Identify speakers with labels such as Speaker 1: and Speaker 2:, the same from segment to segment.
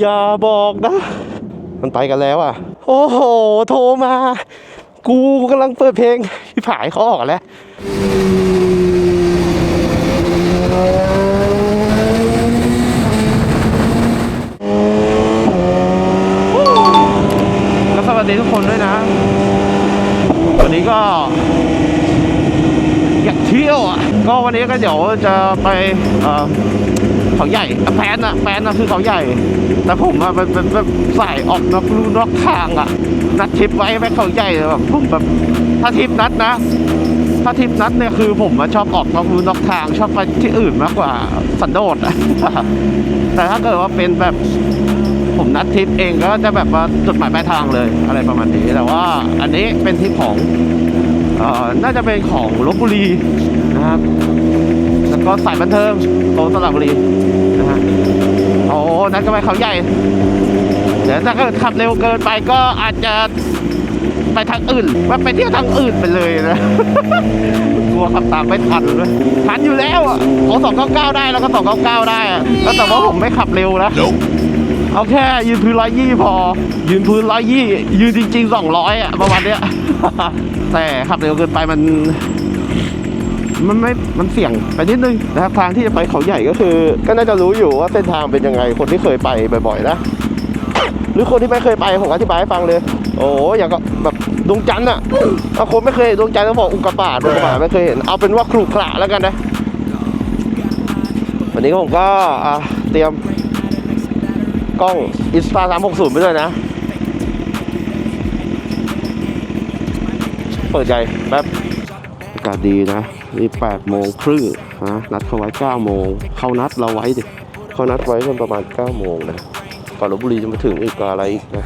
Speaker 1: อย่าบอกนะ มันไปกันแล้วอะ โอ้โห โทรมา กูกำลังเปิดเพลงพี่ผายเขาออกกันแล้วก็สวัสดีทุกคนด้วยนะ วันนี้ก็อยากเที่ยวอะ ก็วันนี้ก็เดี๋ยวจะไป เขาใหญ่แพนอะแพนอะคือเขาใหญ่ แต่ผมอะเป็นเป็นแบบสายออกนอกลู่นอกทางอะนัดทริปไว้ไปเขาใหญ่แบบผมแบบถ้าทริปนัดนะ ถ้าทริปนัดเนี่ยคือผมอะชอบออกนอกลู่นอกทาง ชอบไปที่อื่นมากกว่าสันโดษอะแต่ถ้าเกิดว่าเป็นแบบผมนัดทริปเองก็จะแบบว่าจุดหมายปลายทางเลยอะไรประมาณนี้แต่ว่าอันนี้เป็นทริปของเอ่อน่าจะเป็นของลบบุรีนะครับ ก็สายบันเทิงโตสระบุรีนะฮะโอ้นัดก็ไปเขาใหญ่ เดี๋ยวถ้าเกิดขับเร็วเกินไปก็อาจจะไปทางอื่นว่าไปเที่ยวทางอื่นไปเลยนะ กลัวขับตามไม่ทันเลยทันอยู่แล้วอะเขาสองเก้าเก้าได้แล้วก็สองเก้าเก้าได้อะแล้วแต่ว่าผมไม่ขับเร็วนะเอาแค่ยืนพื้นร้อยยี่พอ ยืนพื้นร้อยยี่ยืนจริงๆสองร้อยอะประมาณเนี้ยแต่ขับเร็วเกินไปมัน มันไม่ มันเสี่ยงไปนิดนึงนะครับทางที่จะไปเขาใหญ่ก็คือ ก็น่าจะรู้อยู่ว่าเส้นทางเป็นยังไงคนที่เคยไปบ่อยๆนะหรือคนที่ไม่เคยไปผมอธิบายให้ฟังเลย โอ้อย่างก็แบบดวงจันทร์อะเอาคนไม่เคยเห็นดวงจันทร์ก็บอกอุกกาบาตอุกกาบาตไม่เคยเห็นเอาเป็นว่าครุขระแล้วกันนะวันนี้ผมก็เตรียมกล้องอิสตาสามหกศูนย์ไปด้วยนะ เปิดใจแป๊บอากาศดีนะ นี่แปดโมงครึ่งนะนัดเขาไว้เก้าโมงเขานัดเราไว้ดิเขานัดไว้กันประมาณเก้าโมงนะก่อนลบบุรีจะมาถึงอีกก็อะไรอีกนะ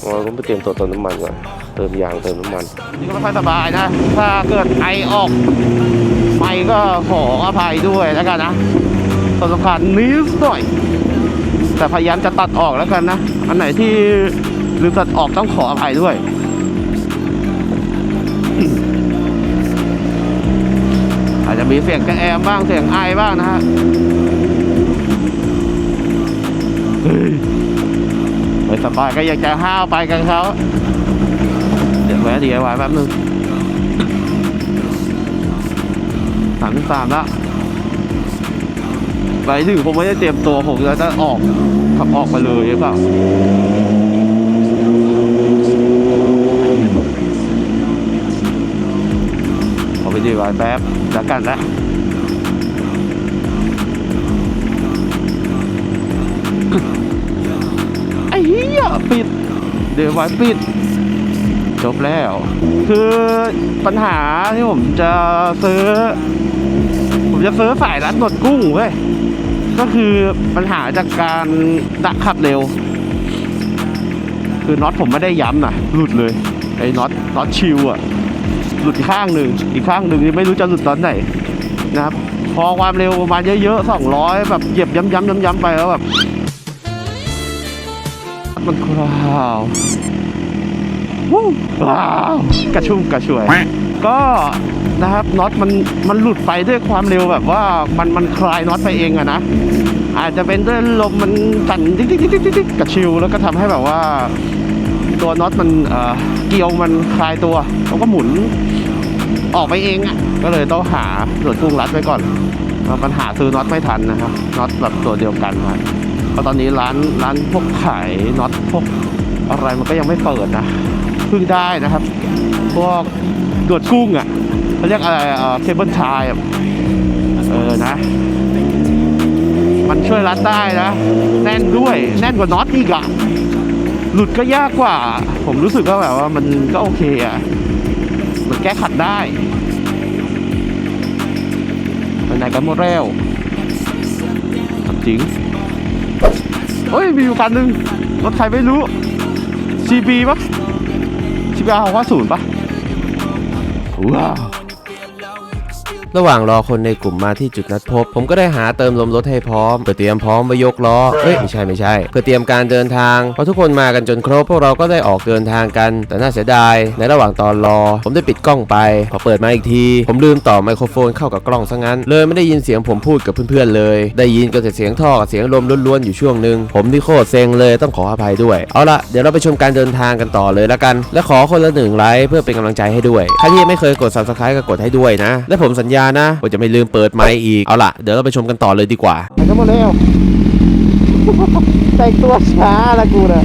Speaker 1: เราต้องไปเตรียมตัวเติมน้ำมันก่อนเติมยางเติมน้ำมันนี่ก็ไม่ค่อยสบายนะ ถ้าเกิดไอออกไม่ก็ขออภัยด้วยแล้วกันนะส่วนสำคัญนิดหน่อย แต่พยายามจะตัดออกแล้วกันนะ อันไหนที่ลืมตัดออกต้องขออภัยด้วย มีเสียงกระแอมบ้างเสียงไอบ้างนะฮะเฮ้ยไม่สบายก็อยากจะห้าวไปกันเขาเดี๋ยวแวะดีไอวแป๊บนึงสามสิบสามละไปถึงผมไม่ได้เตรียมตัวผมจะออกขับออกไปเลยหรือเปล่าขอไป ดีไว้แป๊บแล้วกันนะไอ้เหี้ยปิด เดี๋ยวไว้ปิด จบแล้ว คือปัญหาที่ผมจะซื้อ ผมจะซื้อสายรัดหนวดกุ้งเว้ยก็คือปัญหาจากการดักขับเร็ว คือน็อตผมไม่ได้ย้ำนะหลุดเลย ไอ้น็อตน็อตชิวอะ หลุดข้างหนึ่งอีกข้างหนึ่งไม่รู้จะหลุดตอนไหนนะครับพอความเร็วประมาณเยอะๆสองร้อยแบบเหยียบย้ำๆย้ำๆไปแล้วแบบมันคราววู้ว้าวกระชุ่มกระชวย ก็นะครับน็อตมันมันหลุดไปด้วยความเร็วแบบว่ามันมันคลายน็อตไปเองอะนะ อาจจะเป็นด้วยลมมันสั่นติ๊กติ๊กติ๊กติ๊กกระชิวแล้วก็ทำให้แบบว่า ตัวน็อตมันเกลียวมันคลายตัวแล้วก็หมุนออกไปเองอะก็เลยต้องหาส่วนกุ้งรัดไว้ก่อนปัญหาซื้อน็อตไม่ทันนะครับน็อตแบบตัวเดียวกันนะเพราะตอนนี้ร้านร้านพวกขายน็อตพวกอะไรมันก็ยังไม่เปิดนะเพิ่งได้นะครับ พวกดวดกุ้งอะเขาเรียกอะไรเออเคเบิลชายเออนะ มันช่วยรัดได้นะ แน่นด้วยแน่นกว่าน็อตอีกอะ หลุดก็ยากกว่า ผมรู้สึกว่าแบบว่ามันก็โอเคอะมันแก้ขัดได้ไปไหนกันหมดแล้วจริงเฮ้ย มีอยู่คันหนึ่งรถใครไม่รู้ CB ปะ CB หกห้าศูนย์ปะว้าว
Speaker 2: ระหว่างรอคนในกลุ่มมาที่จุดนัดพบ ผมก็ได้หาเติมลมรถให้พร้อมเพื่อเตรียมพร้อมไปยกล้อเอ้ยไม่ใช่ไม่ใช่ เพื่อเตรียมการเดินทางพอทุกคนมากันจนครบพวกเราก็ได้ออกเดินทางกัน แต่น่าเสียดายในระหว่างตอนรอ ผมได้ปิดกล้องไป พอเปิดมาอีกที ผมลืมต่อไมโครโฟนเข้ากับกล้องซะงั้น เลยไม่ได้ยินเสียงผมพูดกับเพื่อนๆเลย ได้ยินก็แต่เสียงท่อกับเสียงลมล้วนๆอยู่ช่วงหนึ่งผมที่โคตรเซ็งเลยต้องขออภัยด้วยเอาละเดี๋ยวเราไปชมการเดินทางกันต่อเลยละกัน และขอคนละหนึ่งไลค์เพื่อเป็นกำลังใจให้ด้วยใครที่ไม่เคยกด subscribe ก็กดให้ด้วยนะ และผมสัญญานะว่าจะไม่ลืมเปิดไมค์อีก เอาล่ะ เดี๋ยวเราไปชมกันต่อเลยดีกว่า
Speaker 1: ไปกันหมดแล้วแต่งตัวช้าละกูเนี่ย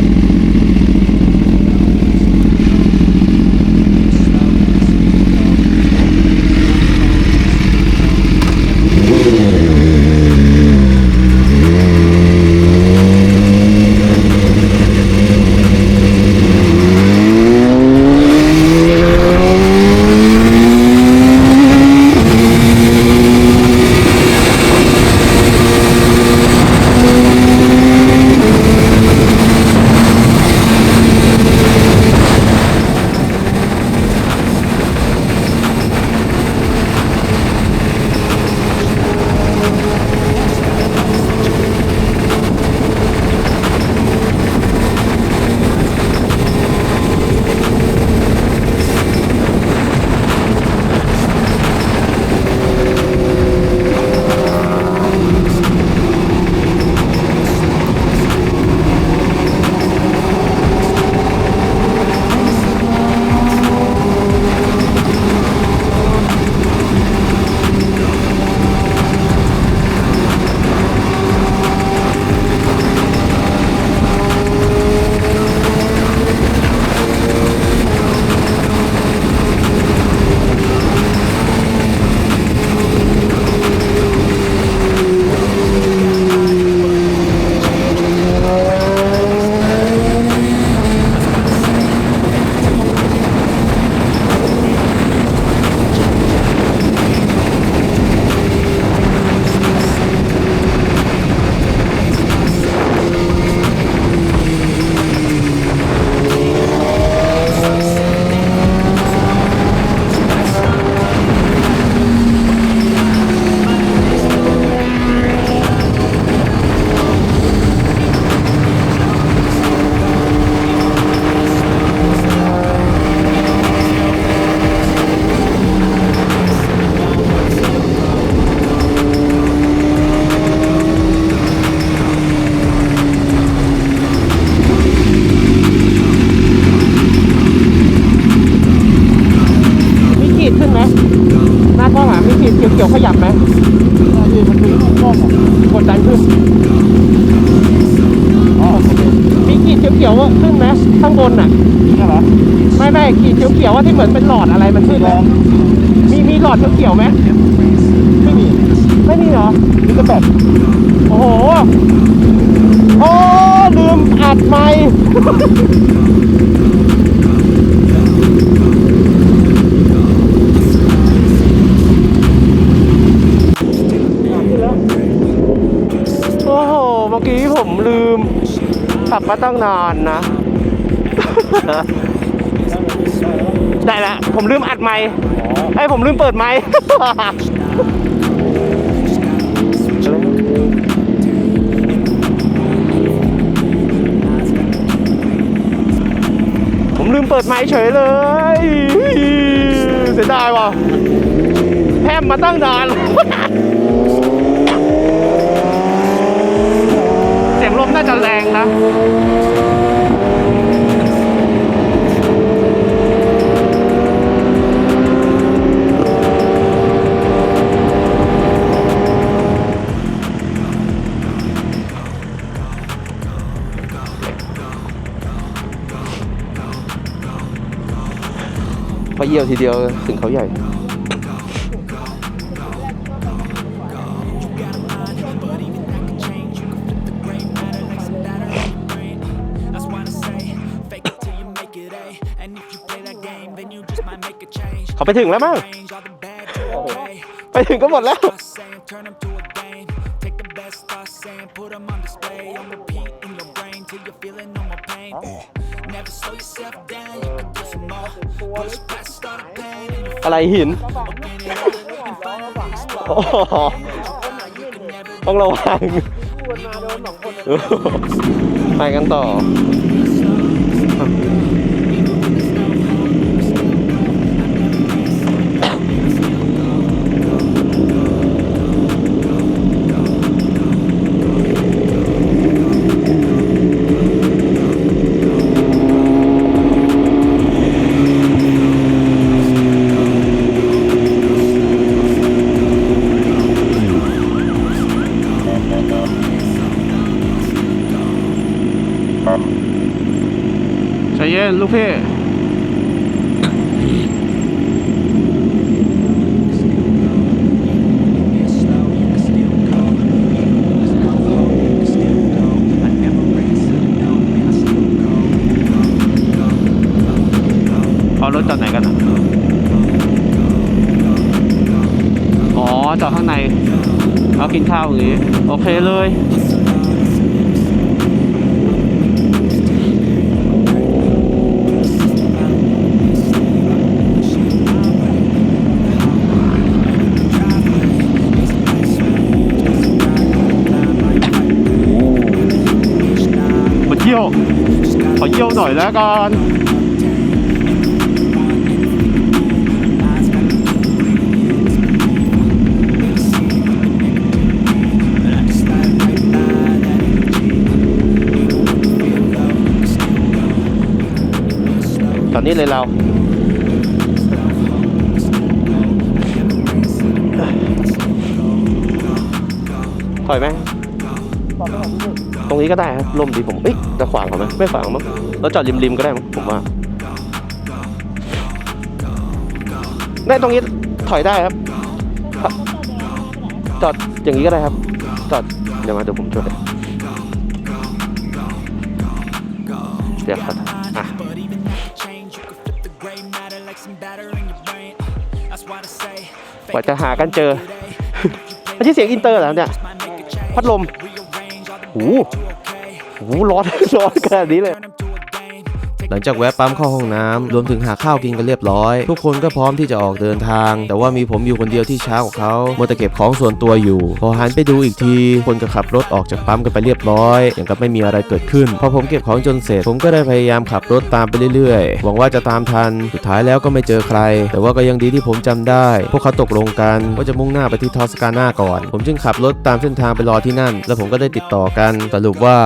Speaker 1: เขียวๆขยับไหมที่มันคือกล้องกดดันขึ้นอ๋อโอเคมีขีดเขียวๆขึ้นไหมข้างบนอะใช่เหรอไม่ไม่ขีดเขียวๆว่าที่เหมือนเป็นหลอดอะไรมันขึ้นไหมมีมีหลอดเขียวๆไหมไม่มีไม่มีเหรอมีแต่แบบโอ้โหโอ้ลืมอัดไมค์ ผมลืมขับมาตั้งนานนะ ได้ละผมลืมอัดไมค์ไอ้ผมลืมเปิดไมค์ผมลืมเปิดไมค์เฉยเลย เสียดายว่ะแพมมาตั้งนาน เสียงล มน่าจะแรงนะพอเยี่ยวทีเดียวถึงเขาใหญ่ เขาไปถึงแล้วมั้ง
Speaker 3: Change all the bad to okay.
Speaker 1: ไปถึงก็หมดแล้ว
Speaker 3: Thoughts saying, turn them to a game. Take the best thoughts saying, put them on display. On repeat in your brain till you're feeling no more pain. Never slow yourself down, you can do some more. Push past all the pain and you're
Speaker 1: อะไรหิน
Speaker 3: open it up and find a
Speaker 1: โอ้โหต้องระวังไปกันต่อ จอดไหนกันอะอ๋อจอดข้างในเอากินข้าวอย่างงี้โอเคเลยมาเที่ยวขอเที่ยวหน่อยแล้วกัน นี้เลยเรา ถอยไหม ตรงนี้ก็ได้ครับลมดีผมเอ้ยจะขวางเขาไหมไม่ขวางมั้งเราจอดริมๆก็ได้มั้งผมว่า ได้ตรงนี้ถอยได้ครับ จอดอย่างนี้ก็ได้ครับ จอดเดี๋ยวมาเดี๋ยวผมช่วยเดี๋ยวครับ ว่าจะหากันเจอไม่ใช่เสียงอินเตอร์เหรอเนี่ย พัดลมโอ้โหโอ้โหร้อนร้อนขนาดนี้เลย
Speaker 2: หลังจากแวะปั๊มเข้าห้องน้ำรวมถึงหาข้าวกินกันเรียบร้อย ทุกคนก็พร้อมที่จะออกเดินทาง แต่ว่ามีผมอยู่คนเดียวที่ช้ากว่าเขามัวแต่เก็บของส่วนตัวอยู่ พอหันไปดูอีกที คนก็ขับรถออกจากปั๊มกันไปเรียบร้อย อย่างกับไม่มีอะไรเกิดขึ้น พอผมเก็บของจนเสร็จ ผมก็ได้พยายามขับรถตามไปเรื่อยๆ หวังว่าจะตามทัน สุดท้ายแล้วก็ไม่เจอใคร แต่ว่าก็ยังดีที่ผมจำได้ พวกเขาตกลงกันว่าจะมุ่งหน้าไปที่ทอสกานาก่อน ผมจึงขับรถตามเส้นทางไปรอที่นั่น แล้วผมก็ได้ติดต่อกัน สรุปว่า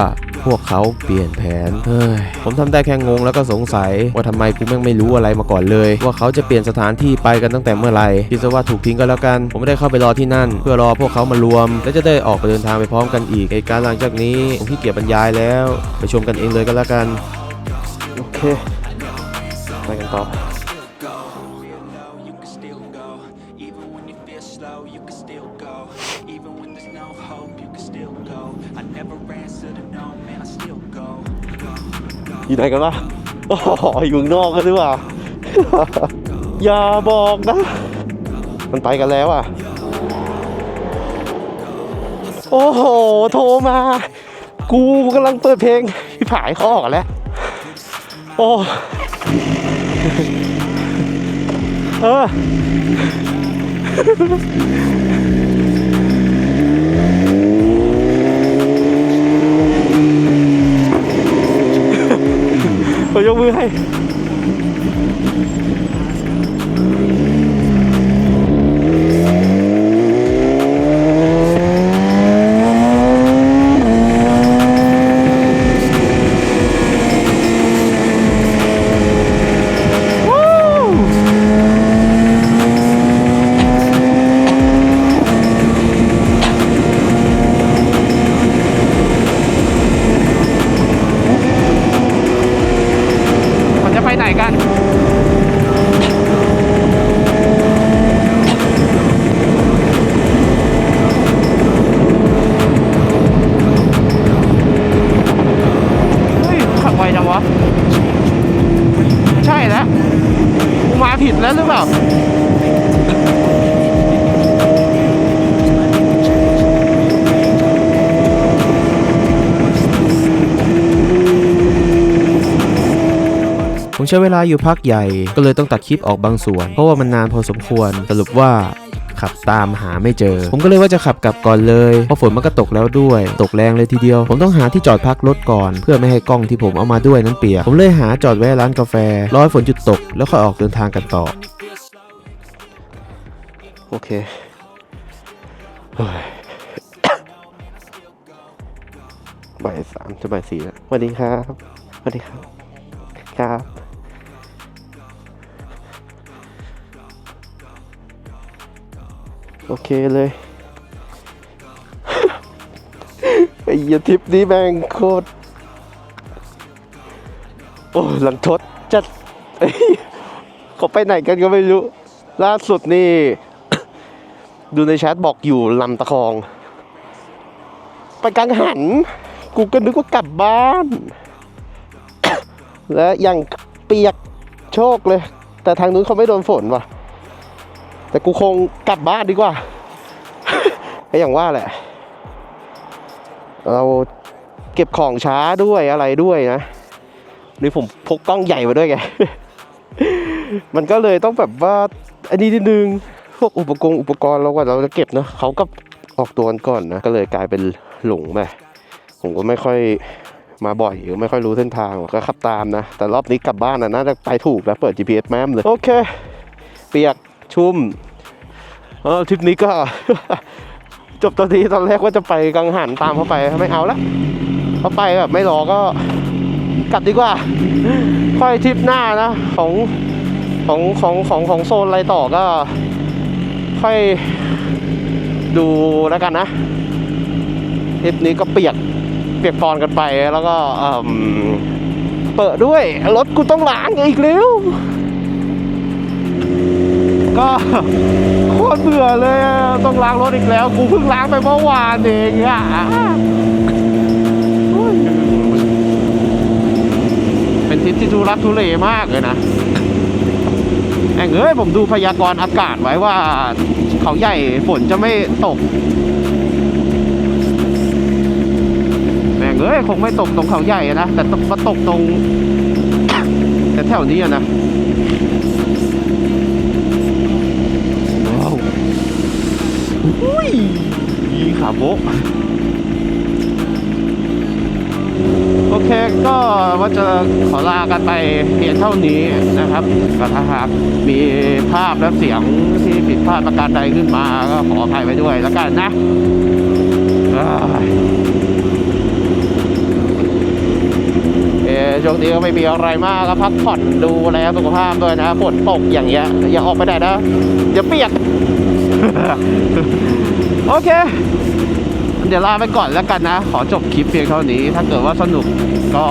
Speaker 2: พวกเขาเปลี่ยนแผน เฮ้ย ผมทำได้แค่งงแล้วแล้วก็สงสัยว่าทำไมกูแม่งไม่รู้อะไรมาก่อนเลย ว่าเขาจะเปลี่ยนสถานที่ไปกันตั้งแต่เมื่อไหร่คิดซะว่าถูกทิ้งก็แล้วกัน ผมได้เข้าไปรอที่นั่น เพื่อรอพวกเขามารวม และจะได้ออกไปเดินทางไปพร้อมกันอีกเหตุการณ์หลังจากนี้ผมขี้เกียจบรรยายแล้ว ไปชมกันเองเลยก็แล้วกัน
Speaker 1: โอเคไปกันต่อ
Speaker 3: Even when you feel slow, you can still go. Even when there's no hope, you can still go. I never answer to no, man, I still go.
Speaker 1: อยู่ไหนกันวะอ๋ออยู่ข้างนอกกันหรือเปล่า อย่าบอกนะ มันไปกันแล้วอะ โอ้โห โทรมา กูกำลังเปิดเพลงพี่ผายเขาออกันแล้ว โอ้ เออ i don't know กัน เฮ้ย ขับไวจังวะ ใช่แล้วกูมาผิดแล้วหรือเปล่า
Speaker 2: ผม ใช้เวลาอยู่พักใหญ่ ก็เลยต้องตัดคลิปออกบางส่วน เพราะว่ามันนานพอสมควร สรุปว่าขับตามหาไม่เจอ ผมก็เลยว่าจะขับกลับก่อนเลย เพราะฝนมันก็ตกแล้วด้วย ตกแรงเลยทีเดียว ผมต้องหาที่จอดพักรถก่อน เพื่อไม่ให้กล้องที่ผมเอามาด้วยนั้นเปียก ผมเลยหาจอดแวะร้านกาแฟ รอให้ฝนหยุดตก แล้วค่อยออกเดินทางกันต่อ
Speaker 1: โอเค บ่ายสามจะบ่ายสี่แล้วสวัสดีครับสวัสดีครับ ครับ โอเคเลย ไอ้เหี้ยทริปนี้แม่งโคตร โอ้หลังทดจัดเอ้เขาไปไหนกันก็ไม่รู้ ล่าสุดนี่ ดูในแชทบอกอยู่ลำตะคอง ไปกังหัน กูก็นึกว่ากลับบ้าน และยังเปียกโชคเลย แต่ทางนู้นเขาไม่โดนฝนว่ะ แต่กูคงกลับบ้านดีกว่า ก็อย่างว่าแหละ เราเก็บของช้าด้วยอะไรด้วยนะนี่ผมพกกล้องใหญ่มาด้วยไง มันก็เลยต้องแบบว่าอันนี้นิดนึง พวกอุปกรณ์อุปกรณ์เราก็เราจะเก็บเนอะเขาก็ออกตัวกันก่อนนะ ก็เลยกลายเป็นหลงไปผมก็ไม่ค่อยมาบ่อยหรือไม่ค่อยรู้เส้นทางก็ขับตามนะ แต่รอบนี้กลับบ้านนะน่าจะไปถูกแล้วเปิด GPS แมมเลย โอเค เปียก ชุ่มเออทริปนี้ก็ จบตอนนี้ตอนแรกว่าจะไปกังหันตามเขาไปไม่เอาละเขาไปแบบไม่รอก็กลับดีกว่า ค่อยทริปหน้านะของของของของของโซนอะไรต่อก็ ค่อยดูแล้วกันนะทริปนี้ก็เปียกเปียกปอนกันไปแล้วก็เออเปิดด้วย รถกูต้องล้างอีกแล้ว ก็โคตรเบื่อเลย ต้องล้างรถอีกแล้ว กูเพิ่งล้างไปเมื่อวานเองอะเป็นทริปที่ทุรักทุเลมากเลยนะแม่งเอ้ยผมดูพยากรณ์อากาศไว้ว่า เขาใหญ่ฝนจะไม่ตกแม่งเอ้ยคงไม่ตกตรงเขาใหญ่นะ แต่มาตกตรง แต่แถวนี้นะว้าว อุ้ยยีขาโบกโอเคก็ว่าจะขอลากันไปเพียงเท่านี้นะครับก็ถ้าหากมีภาพและเสียงที่ผิดพลาดประการใดขึ้นมาก็ขออภัยไว้ด้วยแล้วกันนะเอ้ยเอ่อช่วงนี้ก็ไม่มีอะไรมากก็พักผ่อนดูแลสุขภาพด้วยนะฝนตกอย่างเงี้ยอย่าออกไปไหนนะเดี๋ยวเปียก โอเค เดี๋ยวลาไปก่อนแล้วกันนะ ขอจบคลิปเพียงเท่านี้ ถ้าเกิดว่าสนุกก็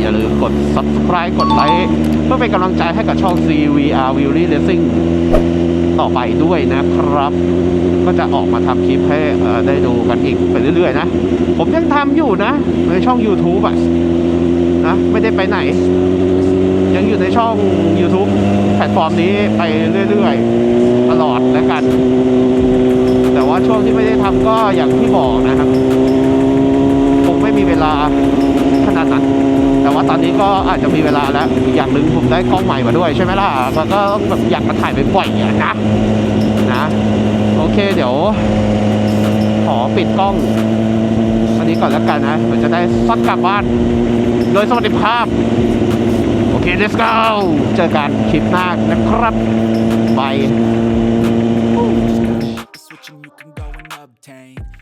Speaker 1: อย่าลืมกด subscribe กดไลค์เพื่อเป็นกำลังใจให้กับช่อง CVR w i l l y Racing ต่อไปด้วยนะครับ ก็จะออกมาทำคลิปให้ได้ดูกันอีกไปเรื่อยๆนะ ผมยังทำอยู่นะ ในช่อง YouTube อะนะไม่ได้ไปไหน ยังอยู่ในช่อง YouTube แพลตฟอร์มนี้ไปเรื่อยๆ ตลอดแล้วกัน แต่ วงที่ไม่ได้ทำก็อย่างที่บอกนะครับคงไม่มีเวลาขนาดนั้น แต่ว่าตอนนี้ก็อาจจะมีเวลาแล้วอย่างหนึ่งผมได้กล้องใหม่มาด้วยใช่ไหมล่ะมันก็ต้องแบบอยากมาถ่ายบ่อยๆอะนะนะ โอเคเดี๋ยว ขอปิดกล้องอันนี้ก่อนแล้วกันนะเดี๋ยวจะได้ซัดกลับบ้าน โดยสวัสดิภาพ โอเค let's go เจอกันคลิปหน้านะครับบาย